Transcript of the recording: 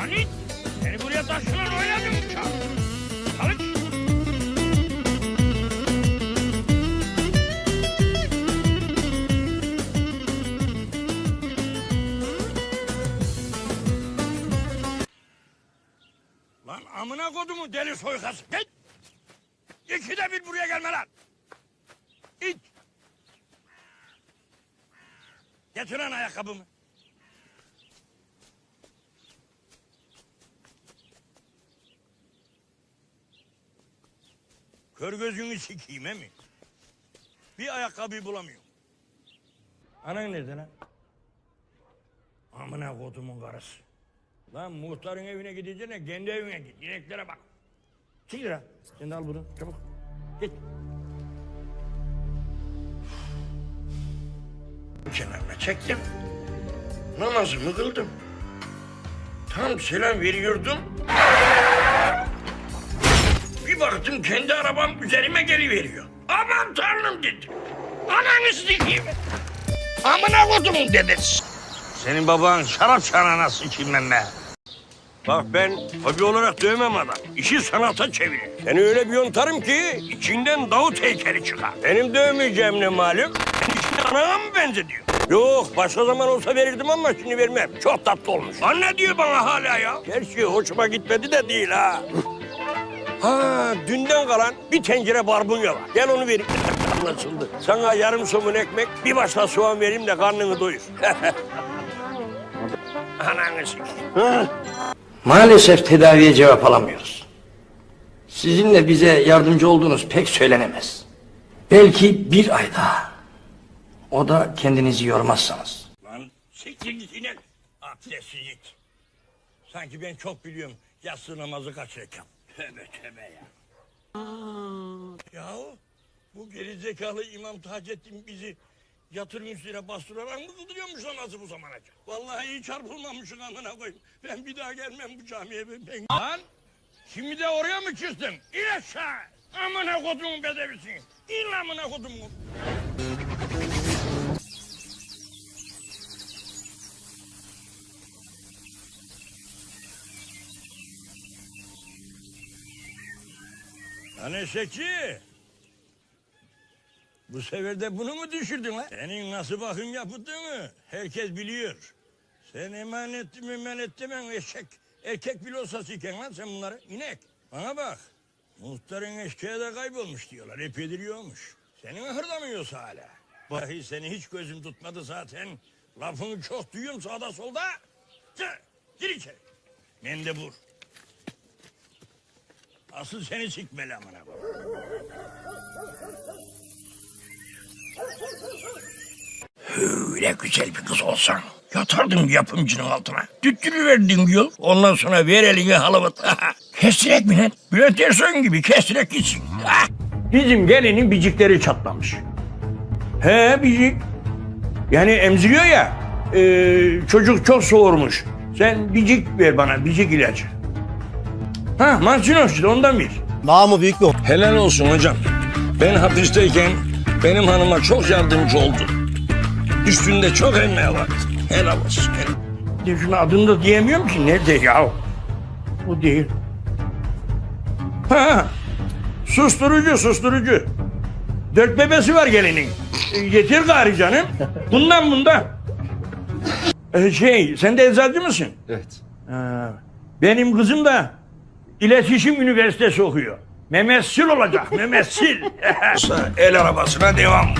Halit! Seni buraya taşıran oynadım uçak! Halit! Lan amına kodumu deli soykası git! İkide bir buraya gelme lan! İt! Getir lan ayakkabımı. Kör gözünü sikeyim he mi? Bir ayakkabı bulamıyorum. Anan nerede lan? Amına kodumun karısı. Lan muhtarın evine gideceğine kendi evine git. İneklere bak. Çık lira. Sen de al bunu çabuk. Git. Kenarına çektim. Namazımı kıldım. Tam selam veriyordum. Bir baktım kendi arabam üzerime geliveriyor. Aman tanrım dedim. Ananı sikeyim. Amına kodumun dedesi. Senin baban şarap çanağına sikeyim ben be. Bak ben hobi olarak dövmem adam. İşi sanata çevirir. Seni öyle bir yontarım ki içinden Davut heykeli çıkar. Benim dövmeyeceğim ne malum? İçine anana mı benzediyor? Yok başka zaman olsa verirdim ama şimdi vermem. Çok tatlı olmuş. Anne diyor bana hala ya. Gerçi hoşuma gitmedi de değil ha. Ha dünden kalan bir tencere barbunya var. Gel onu vereyim. Anlaşıldı. Sana yarım somun ekmek, bir başla soğan vereyim de karnını doyur. Ananı sikeyim. Maalesef tedaviye cevap alamıyoruz. Sizinle bize yardımcı olduğunuz pek söylenemez. Belki bir ay daha. O da kendinizi yormazsanız. Lan siktir git inek. Abdestsiz git. Sanki ben çok biliyorum yatsı namazı kaç rekat. Tövbe tövbe ya. Yahu bu gerizekalı İmam Taceddin bizi yatırım üstüne bastırarak mı kıldırıyormuş namazı bu zamana kadar? Vallahi iyi çarpılmamışsın amına koyayım. Ben bir daha gelmem bu camiye. Ben, ben... Lan şimdi de oraya mı çıktın? İn aşağı. Amına kodumun bedevisin. İn amına kodumun. Lan eşekçi. Bu sefer de bunu mu düşürdün lan? Senin nasıl bakım yapıldığını herkes biliyor. Sen emanet mi emanet demen eşek. Erkek bile olsa siken lan sen bunları. İnek. Bana bak. Muhtarın eşeğe de kaybolmuş diyorlar. Epeydir yiyormuş. Senin hırdamıyorsa hala. Vahi seni hiç gözüm tutmadı zaten. Lafını çok duyuyorum sağda solda. Gir içeri. Mendebur. Asıl seni sikmeli amına koyayım. Öyle güzel bir kız olsan yatardın yapımcının altına. Tüttürüverdin diyor. Ondan sonra ver eline halavat. kestirek mi lan? Bülent Ersoy'un gibi kestirek gitsin. Bizim gelinin bicikleri çatlamış. He bicik. Yani emziriyor ya. e, çocuk çok soğurmuş. Sen bicik ver bana bicik ilacı. Ha Mansinoş işte ondan bir. Namı büyük bir Helal olsun hocam. Ben hapisteyken benim hanıma çok yardımcı oldu. Üstünde çok emeği var. Helal olsun. Helal. De şunu adını da diyemiyorum ki. Nerede ya? Bu değil. Ha, susturucu susturucu. Dört bebesi var gelinin. E, Getir gari canım. Bundan bundan. E, şey sen de eczacı mısın? Evet. Ha, benim kızım da iletişim üniversitesi okuyor. Memessil olacak, memessil. El arabasına devam.